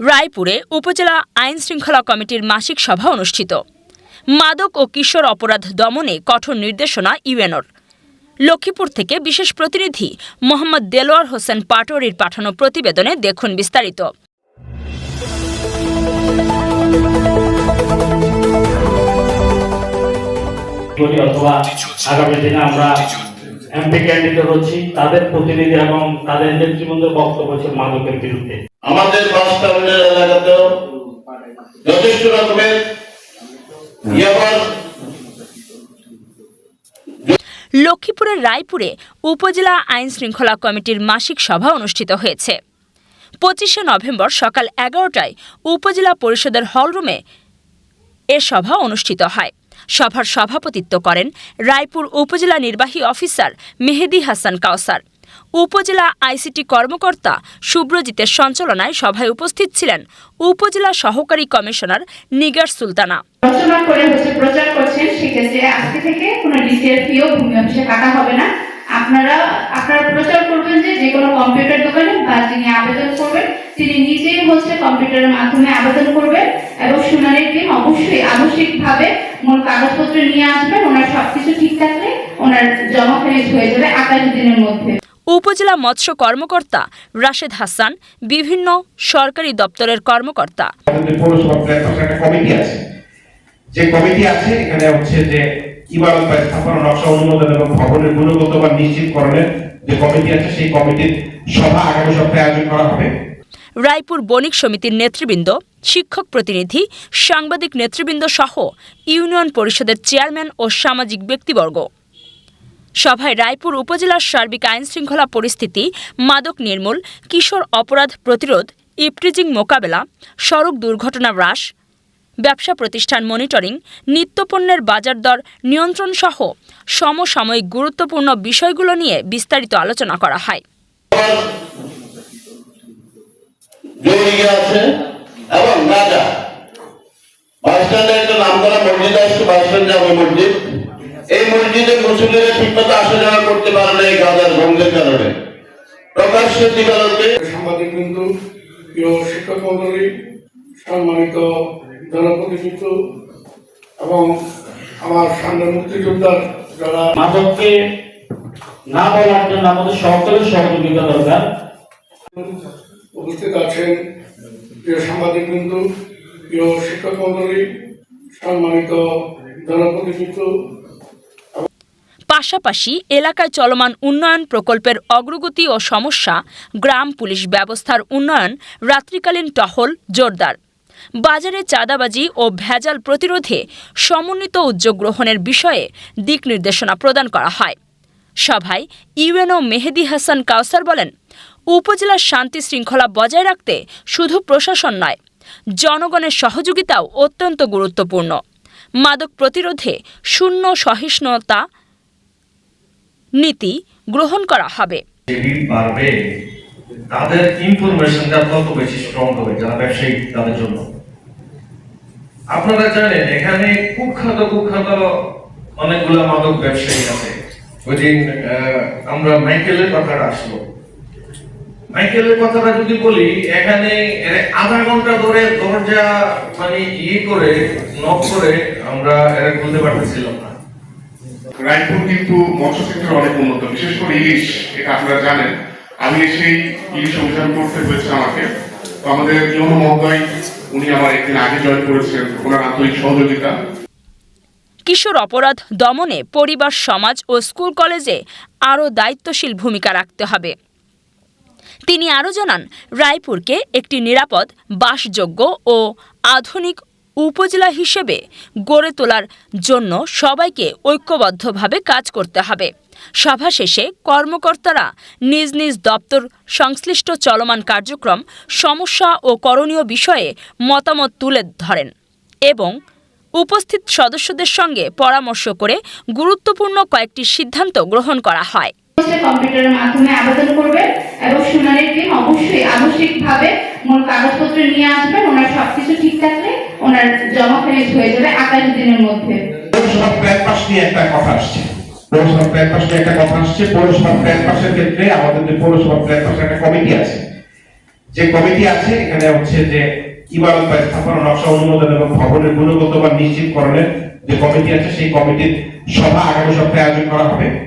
রায়পুরে উপজেলা আইন শৃঙ্খলা কমিটির মাসিক সভা অনুষ্ঠিত। মাদক ও কিশোর অপরাধ দমনে কঠোর নির্দেশনা ইউএনওর। লক্ষ্মীপুর থেকে বিশেষ প্রতিনিধি মোহাম্মদ দেলোয়ার হোসেন পাটোয়ারির পাঠানো প্রতিবেদনে দেখুন বিস্তারিত। অথবা আগামী দিনে আমরা এমপি ক্যান্ডিডেট হচ্ছি তাদের প্রতিনিধি এবং তাদের নেতৃবৃন্দের বক্তব্য হচ্ছে মাদকের বিরুদ্ধে। আমাদের যথেষ্ট রকমের ইয়াবার লক্ষ্মীপুরের রায়পুরে উপজেলা আইন শৃঙ্খলা কমিটির মাসিক সভা অনুষ্ঠিত হয়েছে। পঁচিশে নভেম্বর সকাল এগারোটায় উপজেলা পরিষদের হলরুমে এ সভা অনুষ্ঠিত হয়। সভার সভাপতিত্ব করেন রায়পুর উপজেলা নির্বাহী অফিসার মেহেদি হাসান কাওসার উপজেলা আইসিটি কর্মকর্তা সুব্রজিতের সঞ্চালনায় সভায় উপস্থিত ছিলেন উপজেলা সহকারী কমিশনার নিগার সুলতানা। রচনা করে হচ্ছে প্রচার করছেন সেক্ষেত্রে আজকে থেকে কোনো ভূমি অফিসে কাটা হবে না। আপনারা আপনারা প্রচার করবেন যে যে কোনো কম্পিউটার দোকানে বা যিনি আবেদন করবেন, তিনি নিজেই হচ্ছে কম্পিউটারের মাধ্যমে আবেদন করবেন এবং শুনানির দিন অবশ্যই আবশ্যিকভাবে মূল কাগজপত্র নিয়ে আসবেন, ওনার ঠিক থাকলে ওনার জমা হয়ে যাবে দিনের মধ্যে। উপজেলা মৎস্য কর্মকর্তা রাশেদ হাসান বিভিন্ন সরকারি দপ্তরের কর্মকর্তা। যে কমিটি আছে এখানে হচ্ছে যে ইমারত বা স্থাপনা নকশা অনুমোদন এবং ভবনের গুণগত বা নিশ্চিতকরণের যে কমিটি আছে সেই কমিটির সভা আগামী সপ্তাহে আয়োজন করা হবে। রায়পুর বণিক সমিতির নেতৃবৃন্দ শিক্ষক প্রতিনিধি সাংবাদিক নেতৃবৃন্দ সহ ইউনিয়ন পরিষদের চেয়ারম্যান ও সামাজিক ব্যক্তিবর্গ। সভায় রায়পুর উপজেলার সার্বিক আইন শৃঙ্খলা পরিস্থিতি, মাদক নির্মূল, কিশোর অপরাধ প্রতিরোধ, ইপটিজিং মোকাবেলা, সড়ক দুর্ঘটনা হ্রাস, ব্যবসা প্রতিষ্ঠান মনিটরিং, নিত্যপণ্যের বাজার দর নিয়ন্ত্রণ সহ সমসাময়িক গুরুত্বপূর্ণ বিষয়গুলো নিয়ে বিস্তারিত আলোচনা করা হয়। এবং রাজা। বাস স্ট্যান্ডে একটা নাম করা মসজিদ আসছে বাস স্ট্যান্ড যাবে মসজিদ। মসজিদে মুসলিমরা ঠিকমতো আসা যাওয়া করতে পারে না এই গাজার ভঙ্গের কারণে। প্রকাশ্যে দিবালোকে সাংবাদিক বিন্দু প্রিয় শিক্ষক মন্ডলী সম্মানিত জনপ্রতিনিধি এবং আমার সামনে মুক্তিযোদ্ধার যারা মাদককে না বলার জন্য আমাদের সকলের সহযোগিতা দরকার। উপস্থিত আছেন প্রিয় সাংবাদিক বিন্দু প্রিয় শিক্ষক মন্ডলী সম্মানিত জনপ্রতিনিধি পাশাপাশি এলাকায় চলমান উন্নয়ন প্রকল্পের অগ্রগতি ও সমস্যা গ্রাম পুলিশ ব্যবস্থার উন্নয়ন রাত্রিকালীন টহল জোরদার। বাজারে চাঁদাবাজি ও ভেজাল প্রতিরোধে সমন্বিত উদ্যোগ গ্রহণের বিষয়ে দিক নির্দেশনা প্রদান করা হয়। সভায় ইউএনও মেহেদি হাসান কাউসার বলেন, উপজেলার শান্তি শৃঙ্খলা বজায় রাখতে শুধু প্রশাসন নয়, জনগণের সহযোগিতাও অত্যন্ত গুরুত্বপূর্ণ। মাদক প্রতিরোধে শূন্য সহিষ্ণুতা নীতি গ্রহণ করা হবে। তাদের ইনফরমেশনটা তত বেশি স্ট্রং হবে যারা ব্যবসায়ী তাদের জন্য। আপনারা জানেন, এখানে কুখ্যাত কুখ্যাত অনেকগুলা মাদক ব্যবসায়ী আছে। ওই দিন আমরা মাইকেলের কথাটা আসলো। মাইকেলের কথাটা যদি বলি, এখানে আধা ঘণ্টা ধরে দরজা মানে ইয়ে করে নক করে আমরা এরা খুলতে পারতেছিলাম রায়পুর কিন্তু মৎস্য সেক্টর অনেক উন্নত, বিশেষ করে ইলিশ, এটা আপনারা জানেন। আমি সেই ইলিশ অভিযান করতে হয়েছে আমাকে। তো আমাদের ইয়ন মহোদয়, উনি আমার একদিন আগে জয়েন করেছেন, ওনার আন্তরিক সহযোগিতা। কিশোর অপরাধ দমনে পরিবার, সমাজ ও স্কুল কলেজে আরও দায়িত্বশীল ভূমিকা রাখতে হবে। তিনি আরও জানান, রায়পুরকে একটি নিরাপদ, বাসযোগ্য ও আধুনিক উপজেলা হিসেবে গড়ে তোলার জন্য সবাইকে ঐক্যবদ্ধভাবে কাজ করতে হবে। সভা শেষে কর্মকর্তারা নিজ নিজ দপ্তর সংশ্লিষ্ট চলমান কার্যক্রম, সমস্যা ও করণীয় বিষয়ে মতামত তুলে ধরেন এবং উপস্থিত সদস্যদের সঙ্গে পরামর্শ করে গুরুত্বপূর্ণ কয়েকটি সিদ্ধান্ত গ্রহণ করা হয়। কম্পিউটারের মাধ্যমে আবেদন করবেন এবং শুনানির দিন অবশ্যই আবশ্যিকভাবে মূল কাগজপত্র নিয়ে আসবেন। ওনার সবকিছু ঠিক থাকলে ওনার জমা খারিজ হয়ে যাবে আঠাশ দিনের মধ্যে। নিয়ে একটা কথা আসছে। একটা কথা আসছে। ক্ষেত্রে আমাদের একটা কমিটি আছে। যে কমিটি আছে, এখানে হচ্ছে যে বা এবং ভবনের গুণগত মান নিশ্চিতকরণের যে কমিটি আছে, সেই কমিটির সভা আগামী সপ্তাহে আয়োজন করা হবে।